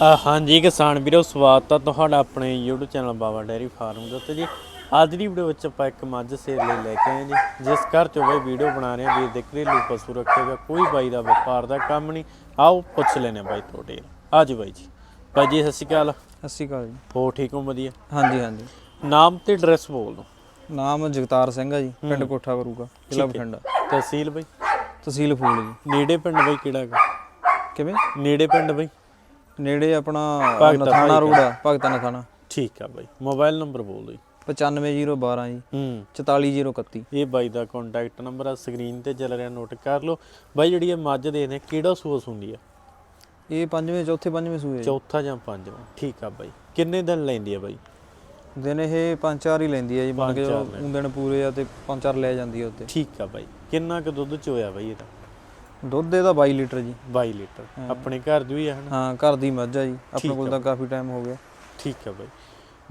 ਹਾਂਜੀ ਕਿਸਾਨ ਵੀਰੋ ਸਵਾਗਤ ਹੈ ਤੁਹਾਡਾ ਆਪਣੇ YouTube channel Baba dairy farm ਦੇ ਉੱਤੇ ਜੀ। ਅੱਜ ਦੀ ਵੀਡੀਓ ਵਿੱਚ ਆਪਾਂ ਇੱਕ ਮੱਝ ਸੇਲ ਲਈ ਲੈ ਕੇ ਆਏ ਜੀ ਜਿਸ ਘਰ ਚੋਂ ਬਈ ਵੀਡੀਓ ਬਣਾ ਰਹੇ ਹਾਂ ਵੀਰ ਦੇ ਘਰੇਲੂ ਪਸ਼ੂ ਰੱਖੇ ਹੋਏ ਆ, ਕੋਈ ਬਾਈ ਦਾ ਵਪਾਰ ਦਾ ਕੰਮ ਨਹੀਂ। ਆਓ ਪੁੱਛ ਲੈਨੇ ਬਾਈ ਤੁਹਾਡੇ ਆਜੋ ਬਾਈ ਜੀ। ਬਾਈ ਜੀ ਸਤਿ ਸ਼੍ਰੀ ਅਕਾਲ। ਸਤਿ ਸ਼੍ਰੀ ਅਕਾਲ ਜੀ। ਹੋ ਠੀਕ ਹੋ? ਵਧੀਆ। ਹਾਂਜੀ ਹਾਂਜੀ। ਨਾਮ ਤੇ ਐਡਰੈਸ ਬੋਲ ਦਿਓ। ਨਾਮ ਜਗਤਾਰ ਸਿੰਘ ਆ ਜੀ ਪਿੰਡ ਕੋਠਾ ਕਰੂਗਾ ਜ਼ਿਲ੍ਹਾ। ਬਠਿੰਡਾ। ਤਹਿਸੀਲ ਬਾਈ? ਤਹਿਸੀਲ ਫੂਲ ਜੀ। ਨੇੜੇ ਪਿੰਡ ਬਾਈ ਕਿਹੜਾ ਹੈਗਾ? ਕਿਵੇਂ? ਨੇੜੇ ਪਿੰਡ ਬਾਈ? ਨੇੜੇ ਆਪਣਾ ਭਗਤਾ ਨਥਾਣਾ ਭਾਈ ਰੋਡ ਆ ਭਗਤਾ ਨਥਾਣਾ। ਠੀਕ ਆ ਬਾਈ ਮੋਬਾਈਲ ਨੰਬਰ ਬੋਲ ਦਿਓ ਜੀ। 95012 ਜੀ। ਹੂੰ। 44031 ਇਹ ਬਾਈ ਦਾ ਕੰਟੈਕਟ ਨੰਬਰ ਆ ਸਕਰੀਨ ਤੇ ਚੱਲ ਰਿਹਾ ਨੋਟ ਕਰ ਲਓ। ਬਾਈ ਜਿਹੜੀ ਇਹ ਮੱਝ ਦੇ ਨੇ ਕਿਹੜਾ ਸੂਸ ਹੁੰਦੀ ਆ? ਇਹ ਪੰਜਵੇਂ ਚੌਥੇ ਪੰਜਵੇਂ ਸੂਏ ਜੀ। ਚੌਥਾ ਜਾਂ ਪੰਜਵਾਂ? ਠੀਕ ਆ ਬਾਈ। ਕਿੰਨੇ ਦਿਨ ਲੈਂਦੀ ਆ ਬਾਈ? ਦਿਨ ਇਹ ਪੰਜ ਚਾਰ ਹੀ ਲੈਂਦੀ ਆ ਜੀ ਬਣ ਕੇ ਪੰਜ ਚਾਰ ਜਦੋਂ ਊਂ ਦਿਨ ਪੂਰੇ ਆ ਤੇ ਪੰਜ ਚਾਰ ਲੈ ਜਾਂਦੀ ਆ ਉੱਤੇ। ਠੀਕ ਆ ਬਾਈ। ਕਿੰਨਾ ਕੁ ਦੁੱਧ ਚੋਇਆ ਬਾਈ ਇਹਦਾ? ਦੁੱਧ ਇਹਦਾ 22 ਲੀਟਰ ਜੀ। 22 ਲੀਟਰ। ਆਪਣੇ ਘਰ ਦੀ ਹੀ ਹਨਾ? ਹਾਂ ਘਰ ਦੀ ਮੱਝ ਆ ਜੀ। ਆਪਣੇ ਕੋਲ ਤਾਂ ਕਾਫੀ ਟਾਈਮ ਹੋ ਗਿਆ। ਠੀਕ ਆ ਬਾਈ।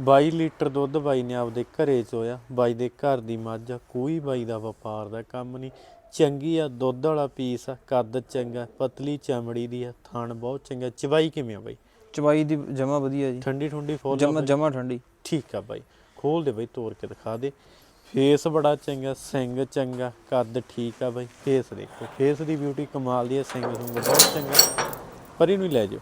22 ਲੀਟਰ ਦੁੱਧ ਬਾਈ ਨੇ ਆਪਦੇ ਘਰੇ ਚੋਇਆ ਬਾਈ ਦੇ ਘਰ ਦੀ ਮੱਝ ਆ। ਕੋਈ ਬਾਈ ਦਾ ਵਪਾਰ ਦਾ ਕੰਮ ਨਹੀਂ। ਚੰਗੀ ਆ ਦੁੱਧ ਵਾਲਾ ਪੀਸ ਆ। ਕੱਦ ਚੰਗਾ ਪਤਲੀ ਚਮੜੀ ਦੀ ਆ। ਥਣ ਬਹੁਤ ਚੰਗਾ। ਚਵਾਈ ਕਿਵੇਂ ਆ ਬਾਈ? ਚਵਾਈ ਦੀ ਜਮਾ ਵਧੀਆ ਜੀ। ਠੰਡੀ ਠੰਡੀ ਫੁੱਲ ਜਮਾ? ਜਮਾ ਠੰਡੀ। ਠੀਕ ਆ ਬਾਈ। ਖੋਲ ਦੇ ਬਾਈ ਤੋੜ ਕੇ ਦਿਖਾ ਦੇ। ਫੇਸ ਬੜਾ ਚੰਗਾ, ਸਿੰਗ ਚੰਗਾ, ਕੱਦ ਠੀਕ ਆ ਬਾਈ, ਫੇਸ ਦੇਖੋ, ਫੇਸ ਦੀ ਬਿਊਟੀ ਕਮਾਲ ਦੀ ਹੈ ਸਿੰਗ ਸੁੰਗ ਬਹੁਤ ਚੰਗਾ। ਪਰ ਇਹਨੂੰ ਹੀ ਲੈ ਜਾਓ।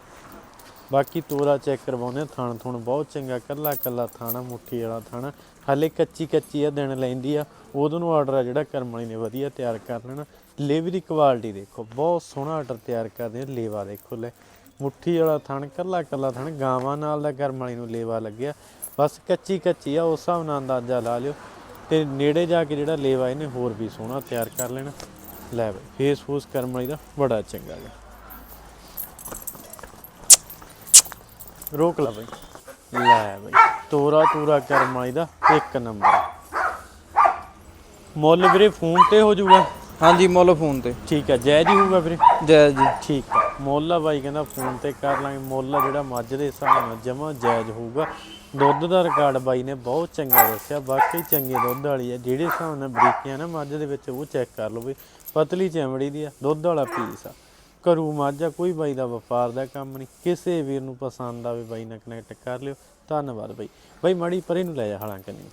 ਬਾਕੀ ਤੋਰਾ ਚੈੱਕ ਕਰਵਾਉਂਦੇ ਆ ਥਣ ਥੁਣ ਬਹੁਤ ਚੰਗਾ, ਕੱਲਾ ਕੱਲਾ ਥਾਣਾ ਮੁੱਠੀ ਵਾਲਾ ਥਾਣਾ ਹਾਲੇ ਕੱਚੀ ਕੱਚੀ ਆ, ਦਿਨ ਲੈਂਦੀ ਆ। ਉਦੋਂ ਨੂੰ ਆਰਡਰ ਆ ਜਿਹੜਾ ਕਰਮ ਵਾਲੀ ਨੇ ਵਧੀਆ ਤਿਆਰ ਕਰ ਲੈਣਾ। ਲੇਵੀ ਦੀ ਕੁਆਲਿਟੀ ਦੇਖੋ, ਬਹੁਤ ਸੋਹਣਾ ਆਰਡਰ ਤਿਆਰ ਕਰਦੇ ਆ, ਲੇਵਾ ਦੇਖੋ ਲੈ। ਮੁੱਠੀ ਵਾਲਾ ਥਣ, ਕੱਲਾ ਕੱਲਾ ਥਣ, ਗਾਵਾਂ ਨਾਲ ਦਾ ਕਰਮ ਵਾਲੀ ਨੂੰ ਲੇਵਾ ਲੱਗਿਆ। ਬਸ ਕੱਚੀ ਕੱਚੀ ਆ, ਉਸ ਹਿਸਾਬ ਨਾਲ ਅੰਦਾਜ਼ਾ ਲਾ ਲਿਓ। ਤੇ ਨੇੜੇ ਜਾ ਕੇ ਜਿਹੜਾ ਲੇਵਾ ਇਹਨੇ ਹੋਰ ਵੀ ਸੋਹਣਾ ਤਿਆਰ ਕਰ ਲੈਣਾ। ਲੈ ਬਈ ਫੇਸ ਫੂਸ ਕਰਮ ਵਾਲੀ ਦਾ ਬੜਾ ਚੰਗਾ ਗਾ ਰੋਕ ਲਾ ਬਈ। ਲੈ ਬਈ ਤੋਰਾ ਤੂਰਾ ਕਰਮ ਵਾਲੀ ਦਾ ਇੱਕ ਨੰਬਰ। ਮੁੱਲ ਵੀਰੇ ਫੋਨ ਤੇ ਹੋ ਜਾਊਗਾ ਹਾਂਜੀ ਮੁੱਲ ਫੋਨ ਤੇ। ਠੀਕ ਹੈ ਜੈ ਜੀ ਹੋਊਗਾ ਵੀਰੇ? ਜੈ ਜੀ। ਠੀਕ ਆ ਮੁੱਲ ਆ ਬਾਈ ਕਹਿੰਦਾ ਫੋਨ ਤੇ ਕਰ ਲਾਂਗੇ। ਮੁੱਲ ਆ ਜਿਹੜਾ ਮੱਝ ਦੇ ਹਿਸਾਬ ਨਾਲ ਜਮਾ ਜਾਇਜ਼ ਹੋਊਗਾ। ਦੁੱਧ ਦਾ ਰਿਕਾਰਡ ਬਾਈ ਨੇ ਬਹੁਤ ਚੰਗਾ ਦੱਸਿਆ, ਬਾਕੀ ਚੰਗੇ ਦੁੱਧ ਵਾਲੀ ਆ, ਜਿਹੜੇ ਹਿਸਾਬ ਨਾਲ ਬਰੀਕੀਆਂ ਨਾ ਮੱਝ ਦੇ ਵਿੱਚ ਉਹ ਚੈੱਕ ਕਰ ਲਓ ਬਈ ਪਤਲੀ ਚਮੜੀ ਦੀ ਆ, ਦੁੱਧ ਵਾਲਾ ਪੀਸ ਆ। ਘਰੂ ਮੱਝ ਆ, ਕੋਈ ਬਾਈ ਦਾ ਵਪਾਰ ਦਾ ਕੰਮ ਨਹੀਂ, ਕਿਸੇ ਵੀਰ ਨੂੰ ਪਸੰਦ ਆਵੇ ਬਾਈ ਨਾਲ ਕਨੈਕਟ ਕਰ ਲਿਓ। ਧੰਨਵਾਦ ਬਾਈ। ਬਾਈ ਮਾੜੀ ਪਰੇ ਨੂੰ ਲੈ ਜਾ ਹਾਲਾਂ ਕੰਨੀ